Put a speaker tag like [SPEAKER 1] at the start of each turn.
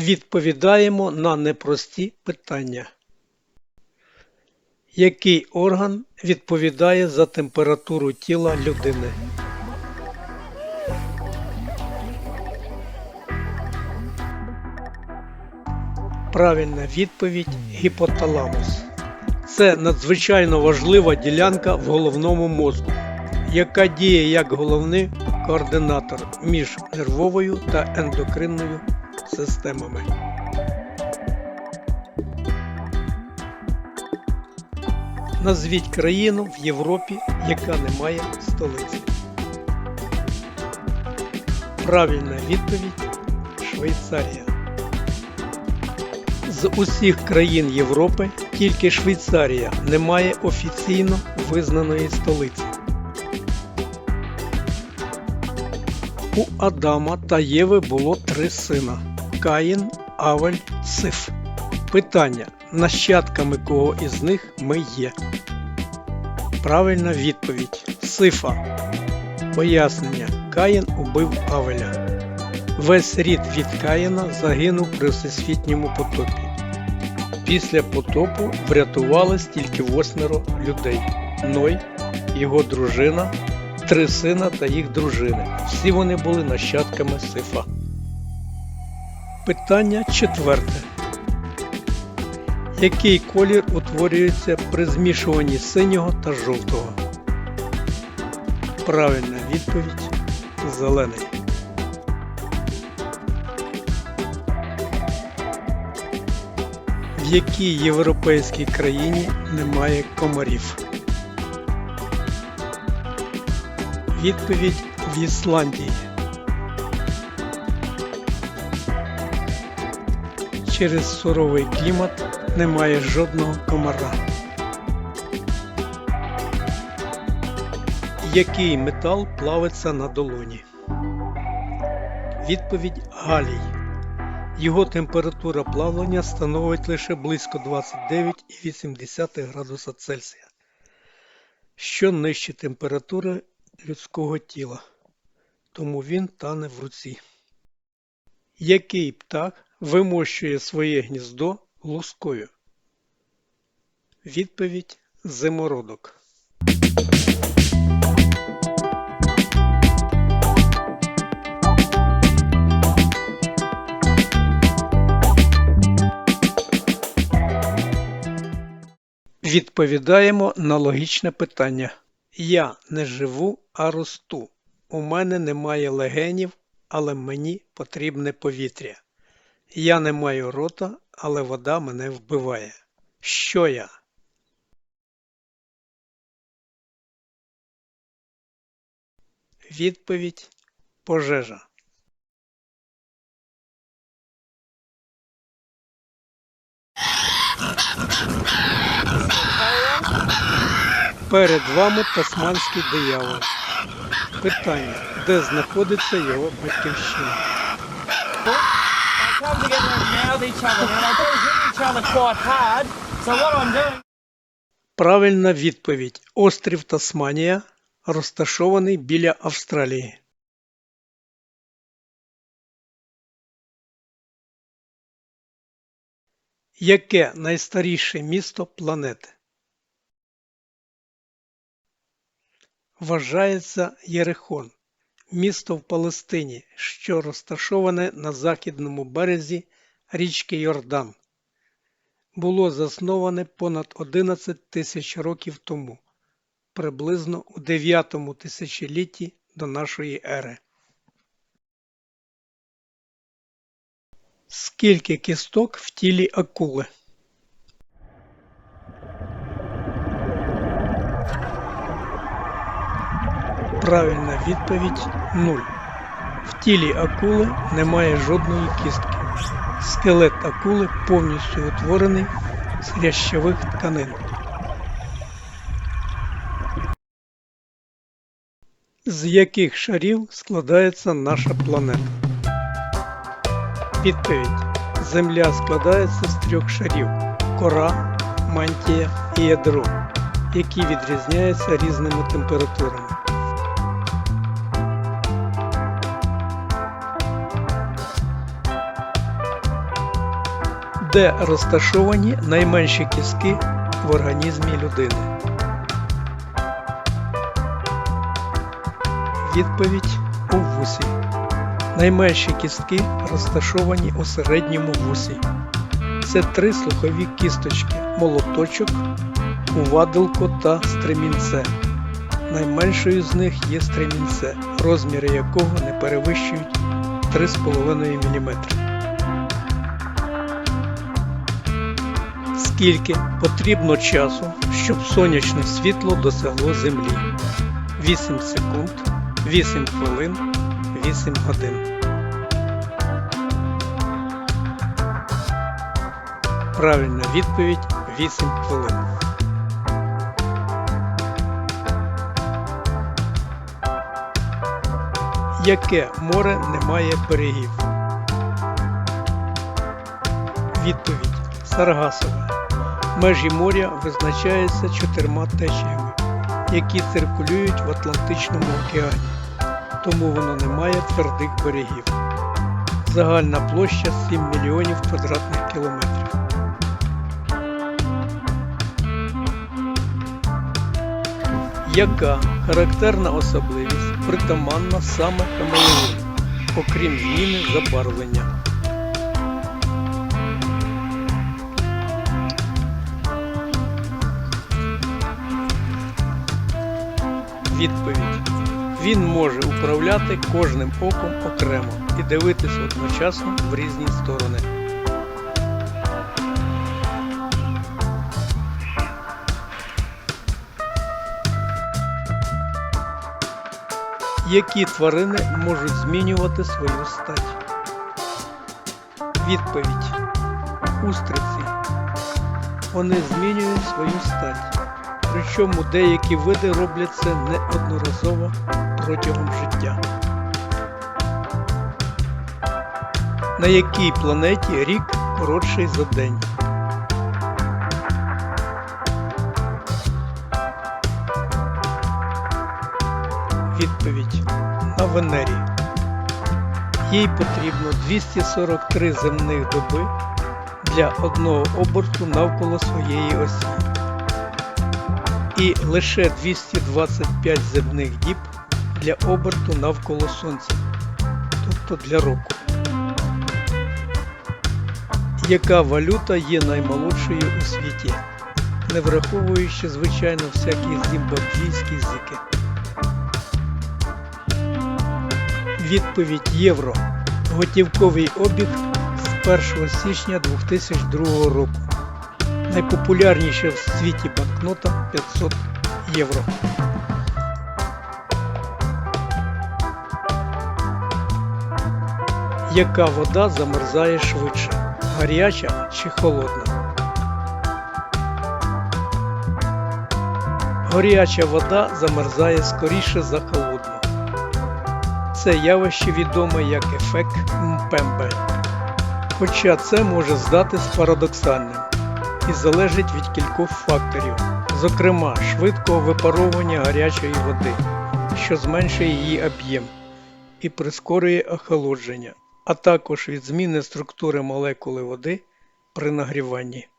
[SPEAKER 1] Відповідаємо на непрості питання. Який орган відповідає за температуру тіла людини? Правильна відповідь гіпоталамус. Це надзвичайно важлива ділянка в головному мозку, яка діє як головний координатор між нервовою та ендокринною системами. Назвіть країну в Європі, яка не має столиці. Правильна відповідь Швейцарія. З усіх країн Європи тільки Швейцарія не має офіційно визнаної столиці. У Адама та Єви було три сина Каїн, Авель, Сиф. Питання: нащадками кого із них ми є? Правильна відповідь Сифа. Пояснення. Каїн убив Авеля. Весь рід від Каїна загинув при всесвітньому потопі. Після потопу врятувалось тільки восьмеро людей: Ной, його дружина, три сина та їх дружини. Всі вони були нащадками Сифа. Питання четверте. Який колір утворюється при змішуванні синього та жовтого? Правильна відповідь зелений. В якій європейській країні немає комарів? Відповідь в Ісландії. Через суровий клімат немає жодного комара. Який метал плавиться на долоні? Відповідь Галій. Його температура плавлення становить лише близько 29,8 градуса Цельсія, що нижче температури людського тіла, тому він тане в руці. Який птах вимощує своє гніздо лускою? Відповідь зимородок. Відповідаємо на логічне питання. Я не живу, а росту. У мене немає легенів, але мені потрібне повітря. Я не маю рота, але вода мене вбиває. Що я? Відповідь пожежа. Перед вами тасманський диявол. Питання, де знаходиться його батьківщина?
[SPEAKER 2] Mouth each other. Now they do hit each other quite hard. So what I'm doing
[SPEAKER 1] Правильна відповідь. Острів Тасманія розташований біля Австралії. Яке найстаріше місто планети? Вважається Єрихон, місто в Палестині, що розташоване на західному березі річки Йордан. Було засноване понад 11 тисяч років тому, приблизно у 9 тисячолітті до нашої ери. Скільки кісток в тілі акули? Правильна відповідь 0. В тілі акули немає жодної кістки. Скелет акули повністю утворений з хрящових тканин. З яких шарів складається наша планета? Відповідь. Земля складається з трьох шарів кора, мантія і ядро, які відрізняються різними температурами. Де розташовані найменші кістки в організмі людини? Відповідь у вусі. Найменші кістки розташовані у середньому вусі. Це три слухові кісточки молоточок, увадилко та стремінце. Найменшою з них є стремінце, розміри якого не перевищують 3,5 мм. Скільки потрібно часу, щоб сонячне світло досягло Землі? 8 секунд, 8 хвилин, 8 годин. Правильна відповідь 8 хвилин. Яке море не має берегів? Відповідь Саргасове. Межі моря визначаються чотирма течіями, які циркулюють в Атлантичному океані, тому воно не має твердих берегів. Загальна площа 7 мільйонів квадратних кілометрів. Яка характерна особливість притаманна саме камелеону, окрім зміни забарвлення? Відповідь. Він може управляти кожним оком окремо і дивитися одночасно в різні сторони. Які тварини можуть змінювати свою стать? Відповідь. Устриці. Вони змінюють свою стать. Причому деякі види роблять це неодноразово протягом життя. На якій планеті рік коротший за день? Відповідь на Венері. Їй потрібно 243 земних доби для одного оберту навколо своєї осі і лише 225 земних діб для оберту навколо Сонця, тобто для року. Яка валюта є наймолодшою у світі, не враховуючи, звичайно, всякі зімбабвійські зики? Відповідь євро. Готівковий обіг з 1 січня 2002 року. Найпопулярніша в світі банкнота 500 євро. Яка вода замерзає швидше? Гаряча чи холодна? Горяча вода замерзає скоріше за холодну. Це явище відоме як ефект Мпембе. Хоча це може здатись парадоксальним і залежить від кількох факторів, зокрема швидкого випаровування гарячої води, що зменшує її об'єм і прискорює охолодження, а також від зміни структури молекули води при нагріванні.